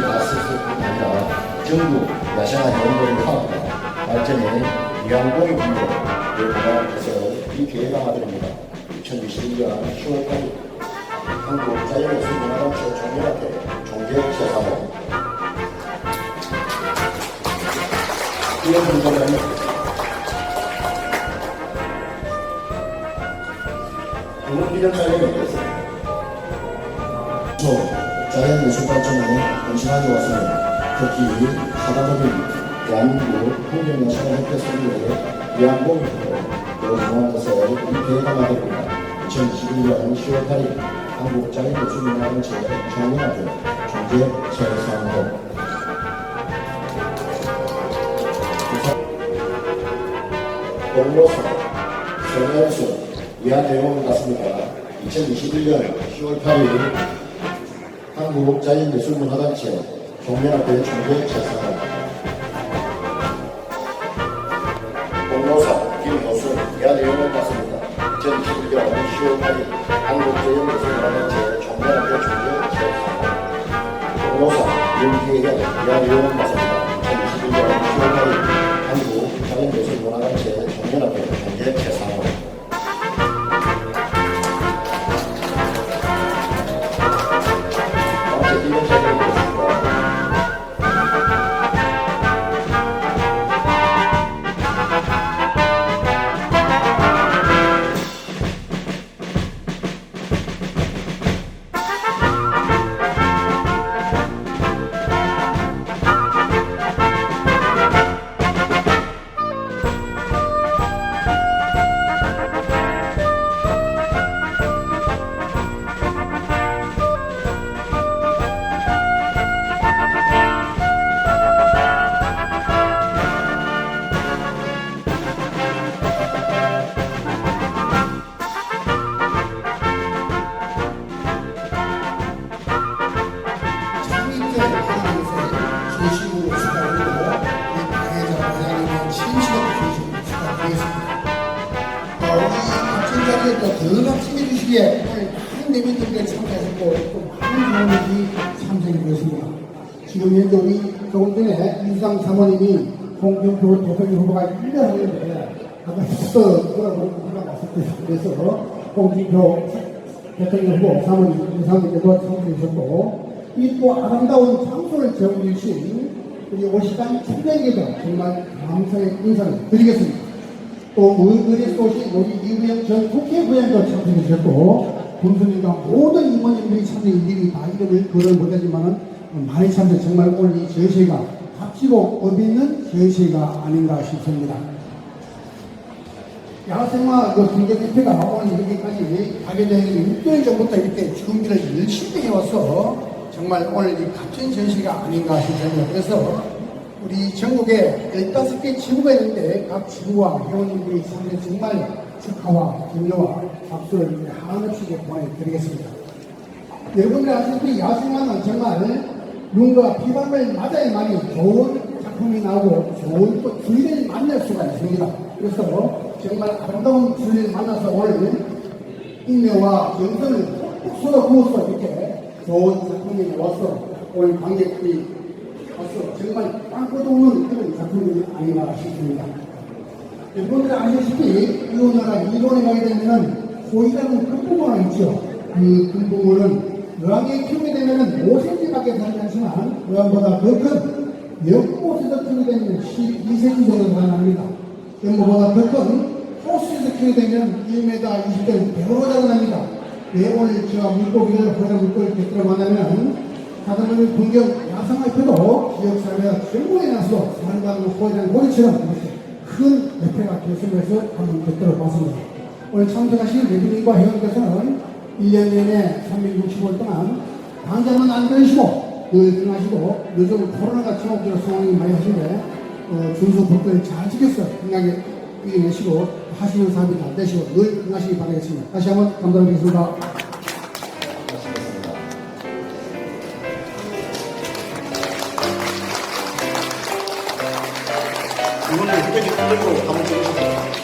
다쓸 뿐 아니라 전국 야생화 연구의 화합과 발전에 위한 공익으로 대통령께서 이 계획을 하드립니다. 2021년 10월 8일 한국 자연예술 문화단체 종교학회 종교체사로 이런 문제는 국민기념사에 있겠습니 다. 또 자연예술발전에 건실하게 왔으며 특히 하다못해 대한민국 풍경야생화협회 설립에 위한 공익으로 여중앙에서 이 계획을 하겠습니다. 2021년 10월 8일 한국 자연예술문화단체 청문회를 종제 최상호 공로사, 성연수, 위안 내용을 갖습니다. 2021년 10월 8일 한국자연예술문화단체 종면학회 총회 최상호 공로사, 김효순, 위안 내용을 갖습니다. 2021년 10월 8일 한국자연예술문화단체 종면학회 총회 최상호 공로사, 윤기현, 위안 내용을 갖습니다. 2021년 10월 8일 한국 자연예술문화단체 종면학회 총회 최상호 Thank you. 박심해 주시기에 많은 내민들께 참가하셨고 또 많은 사람들이 참석해 주셨습니다. 지금 현재 우리 조금 전에 이상 사모님이 홍준표 대통령 후보가 1년 했는데 아마 또 그거라고 올라갔을 때 그래서 홍준표 대통령 후보 사모님 이상님께도 참석해 주셨고 이 또 아름다운 장소를 제공해 주신 우리 오시간 총장에게도 정말 감사의 인사를 드리겠습니다. 또 의원에 쏘신 우리 이우영 전 국회의원도 참석해 주셨고 군수님과 모든 임원님들이 참석해 일일이 다 이름을 거를 못하지만은 많이 참석 정말 오늘 이 저시가 값지고 의미 있는 저시가 아닌가 싶습니다. 야생화 그 경제대표가 오늘 여기까지 가게 되는 6개월 전부터 이렇게 준비를 열심히 해와서 정말 오늘 이 값진 전시가 아닌가 싶습니다. 그래서 우리 전국에 15개 지구가 있는데 각 지구와 회원님들이 참여 정말 축하와 격려와 박수를 한없이 보내드리겠습니다. 여러분들 아시다시피 야생화는 정말 눈과 비방을 맞아야만이 좋은 작품이 나오고 좋은 또 주인을 만날 수가 있습니다. 그래서 정말 아름다운 주인을 만나서 오늘 인내와 정성을 푹 쏟아 부어서 이렇게 좋은 작품이 나와서 오늘 관객들이 와서 정말 빵꾸도 없는 그런 작품이 아닌가 싶습니다. 여러분들 아시다시피 이 오나라 일본에 가게 되면은 호이라는 금붕어가 있죠. 그 금붕어는 어항에 키우게 되면은 5cm밖에 살지 않지만 어항보다 더큰 연못에서 키우게 되면 12cm 정도 살아납니다. 연못보다 더큰 호수에서 키우게 되면 1m 20대 100으로 자라납니다. 왜 오늘 제가 물고기를 호랑 물고기를 곁들여 만나면 가다보면 분경 야상화표도 지역사회가全部에 나서 산강 호랑 고리처럼 이렇게 큰 옆에가 결승해서 한번 곁들여 봤습니다. 오늘 참석하신 내빈님과 회원께서는 1년 내내 365일 동안 당장은 안 그러시고 늘 등하시고 요즘 코로나가 최악으로 상황이 많이 하신데 어, 준수 법들을 잘 지켜서 건강하게 이겨내시고 하시는 사업이 잘 되시고 늘 건강하시기 바라겠습니다. 다시 한번 감사드리겠습니다. 만들고 한번 보고 싶어요.